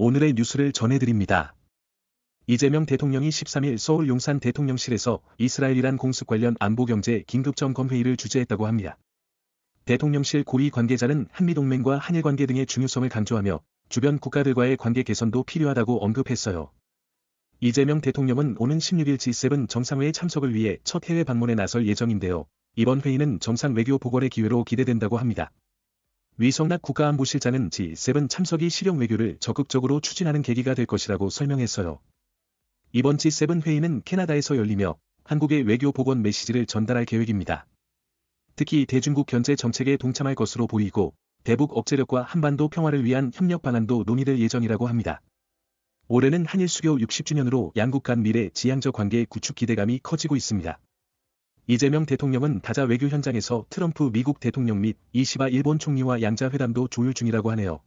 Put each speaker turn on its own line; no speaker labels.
오늘의 뉴스를 전해드립니다. 이재명 대통령이 13일 서울 용산 대통령실에서 이스라엘이란 공습 관련 안보경제 긴급점검 회의를 주재했다고 합니다. 대통령실 고위 관계자는 한미동맹과 한일 관계 등의 중요성을 강조하며 주변 국가들과의 관계 개선도 필요하다고 언급했어요. 이재명 대통령은 오는 16일 G7 정상회의 참석을 위해 첫 해외 방문에 나설 예정인데요. 이번 회의는 정상 외교 보궐의 기회로 기대된다고 합니다. 위성락 국가안보실장은 G7 참석이 실용 외교를 적극적으로 추진하는 계기가 될 것이라고 설명했어요. 이번 G7 회의는 캐나다에서 열리며 한국의 외교 복원 메시지를 전달할 계획입니다. 특히 대중국 견제 정책에 동참할 것으로 보이고 대북 억제력과 한반도 평화를 위한 협력 방안도 논의될 예정이라고 합니다. 올해는 한일 수교 60주년으로 양국 간 미래 지향적 관계 구축 기대감이 커지고 있습니다. 이재명 대통령은 다자 외교 현장에서 트럼프 미국 대통령 및 이시바 일본 총리와 양자 회담도 조율 중이라고 하네요.